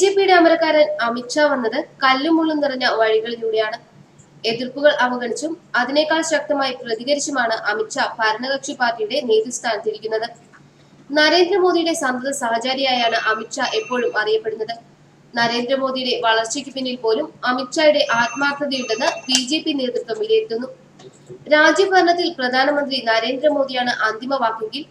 J പിയുടെ അമരക്കാരൻ അമിത്ഷാ വന്നത് കല്ലുമുള്ളും നിറഞ്ഞ വഴികളിലൂടെയാണ്. എതിർപ്പുകൾ അവഗണിച്ചും അതിനേക്കാൾ ശക്തമായി പ്രതികരിച്ചുമാണ് അമിത്ഷാ ഭരണകക്ഷി പാർട്ടിയുടെ നേതൃസ്ഥാനത്തിരിക്കുന്നത്. നരേന്ദ്രമോദിയുടെ സന്തത സഹചാരിയായാണ് അമിത്ഷാ എപ്പോഴും അറിയപ്പെടുന്നത്. നരേന്ദ്രമോദിയുടെ വളർച്ചയ്ക്ക് പിന്നിൽ പോലും അമിത്ഷായുടെ ആത്മാർത്ഥതയുണ്ടെന്ന് ബി ജെ പി നേതൃത്വം വിലയിരുത്തുന്നു. രാജ്യഭരണത്തിൽ പ്രധാനമന്ത്രി നരേന്ദ്രമോദിയാണ് അന്തിമ വാക്കെങ്കിൽ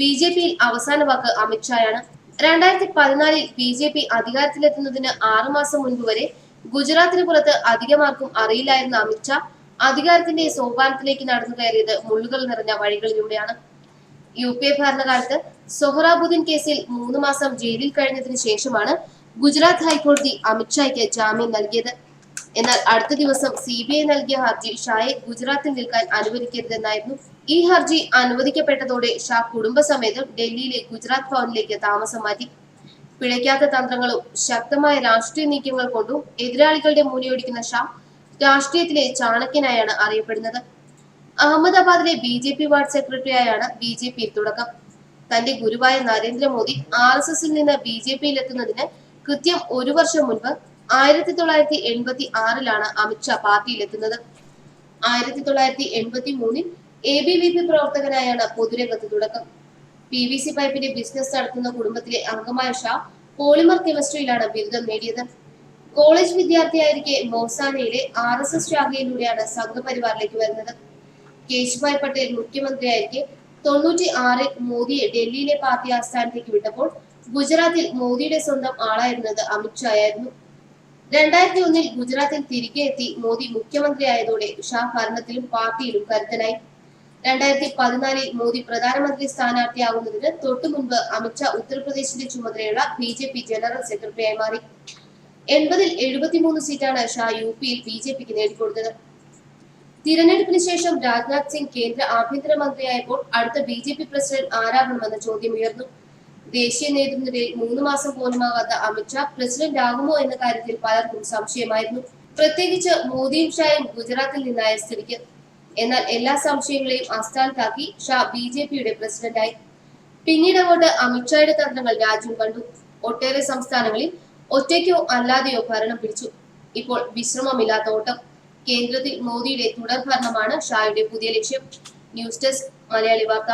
ബി ജെ പിയിൽ അവസാന വാക്ക് അമിത്ഷായാണ് രണ്ടായിരത്തി പതിനാലിൽ ബി ജെ പി അധികാരത്തിലെത്തുന്നതിന് ആറുമാസം മുൻപ് വരെ ഗുജറാത്തിന് പുറത്ത് അധികമാർക്കും അറിയില്ലായിരുന്ന അമിത്ഷാ അധികാരത്തിന്റെ സോപാനത്തിലേക്ക് നടന്നു കയറിയത് മുള്ളുകൾ നിറഞ്ഞ വഴികളിലൂടെയാണ്. യു പി എ ഭരണകാലത്ത് സൊഹറാബുദ്ദീൻ കേസിൽ മൂന്ന് മാസം ജയിലിൽ കഴിഞ്ഞതിന് ശേഷമാണ് ഗുജറാത്ത് ഹൈക്കോടതി അമിത്ഷായ്ക്ക് ജാമ്യം നൽകിയത്. എന്നാൽ അടുത്ത ദിവസം സി ബി ഐ നൽകിയ ഹർജി ഷായെ ഗുജറാത്തിൽ നിൽക്കാൻ അനുവദിക്കരുതെന്നായിരുന്നു. ഈ ഹർജി അനുവദിക്കപ്പെട്ടതോടെ ഷാ കുടുംബസമേതം ഡൽഹിയിലെ ഗുജറാത്ത് ഭവനിലേക്ക് താമസം മാറ്റി. പിഴയ്ക്കാത്ത തന്ത്രങ്ങളും ശക്തമായ രാഷ്ട്രീയ നീക്കങ്ങൾ കൊണ്ടും എതിരാളികളുടെ മൂലയൊടിക്കുന്ന ഷാ രാഷ്ട്രീയത്തിലെ ചാണക്യനായാണ് അറിയപ്പെടുന്നത്. അഹമ്മദാബാദിലെ ബി ജെ പി വാർഡ് സെക്രട്ടറിയായാണ് ബി ജെ പി തുടക്കം. തന്റെ ഗുരുവായ നരേന്ദ്രമോദി ആർ എസ് എസിൽ നിന്ന് ബി ജെ പിയിൽ എത്തുന്നതിന് കൃത്യം ഒരു വർഷം മുൻപ് ആയിരത്തി തൊള്ളായിരത്തി എൺപത്തി ആറിലാണ് അമിത്ഷാ പാർട്ടിയിലെത്തുന്നത്. ആയിരത്തി തൊള്ളായിരത്തി എൺപത്തി മൂന്നിൽ എ ബി വി പി പ്രവർത്തകനായാണ് പൊതുരംഗത്ത് തുടക്കം. പി വി സി പൈപ്പിന്റെ ബിസിനസ് നടത്തുന്ന കുടുംബത്തിലെ അംഗമായ ഷാ പോളിമർ കെമിസ്ട്രിയിലാണ് ബിരുദം നേടിയത്. കോളേജ് വിദ്യാർത്ഥിയായിരിക്കെ മോസാനയിലെ ആർ എസ് എസ് ശാഖയിലൂടെയാണ് സംഘപരിവാറിലേക്ക് വരുന്നത്. കേശുഭായ് പട്ടേൽ മുഖ്യമന്ത്രിയായിരിക്കെ തൊണ്ണൂറ്റി ആറിൽ മോദിയെ ഡൽഹിയിലെ പാർട്ടി ആസ്ഥാനത്തേക്ക് വിട്ടപ്പോൾ ഗുജറാത്തിൽ മോദിയുടെ സ്വന്തം ആളായിരുന്നത് അമിത്ഷായായിരുന്നു രണ്ടായിരത്തി ഒന്നിൽ ഗുജറാത്തിൽ തിരികെ എത്തി മോദി മുഖ്യമന്ത്രിയായതോടെ ഷാ ഭരണത്തിലും പാർട്ടിയിലും കരുത്തനായി. രണ്ടായിരത്തി പതിനാലിൽ മോദി പ്രധാനമന്ത്രി സ്ഥാനാർത്ഥിയാകുന്നതിന് തൊട്ടു മുൻപ് അമിത്ഷാ ഉത്തർപ്രദേശിന്റെ ചുമതലയുള്ള ബി ജെ പി ജനറൽ സെക്രട്ടറിയായി മാറി. എൺപതിൽ എഴുപത്തിമൂന്ന് സീറ്റാണ് ഷാ യു പിയിൽ ബി ജെ പിക്ക് നേടിക്കൊടുത്തത്. തിരഞ്ഞെടുപ്പിന് ശേഷം രാജ്നാഥ് സിംഗ് കേന്ദ്ര ആഭ്യന്തരമന്ത്രിയായപ്പോൾ അടുത്ത ബി ജെ പി പ്രസിഡന്റ് ആരാകണമെന്ന ചോദ്യം ഉയർന്നു. ദേശീയ നേതൃനിരയിൽ മൂന്ന് മാസം പോലുമാകാത്ത അമിത്ഷാ പ്രസിഡന്റ് ആകുമോ എന്ന കാര്യത്തിൽ പലർക്കും സംശയമായിരുന്നു. പ്രത്യേകിച്ച് മോദിയും ഷായും ഗുജറാത്തിൽ നിന്നായ സ്ഥിതിക്ക്. എന്നാൽ എല്ലാ സംശയങ്ങളെയും അസ്ഥാനത്താക്കി ഷാ ബി ജെ പിയുടെ പ്രസിഡന്റായി. പിന്നീട് അങ്ങോട്ട് അമിത്ഷായുടെ തന്ത്രങ്ങൾ രാജ്യം കണ്ടു. ഒട്ടേറെ സംസ്ഥാനങ്ങളിൽ ഒറ്റയ്ക്കോ അല്ലാതെയോ ഭരണം പിടിച്ചു. ഇപ്പോൾ വിശ്രമമില്ലാത്ത ഓട്ടം. കേന്ദ്രത്തിൽ മോദിയുടെ തുടർ ഭരണമാണ് ഷായുടെ പുതിയ ലക്ഷ്യം. ന്യൂസ് ഡെസ്ക് മലയാളി വാർത്ത.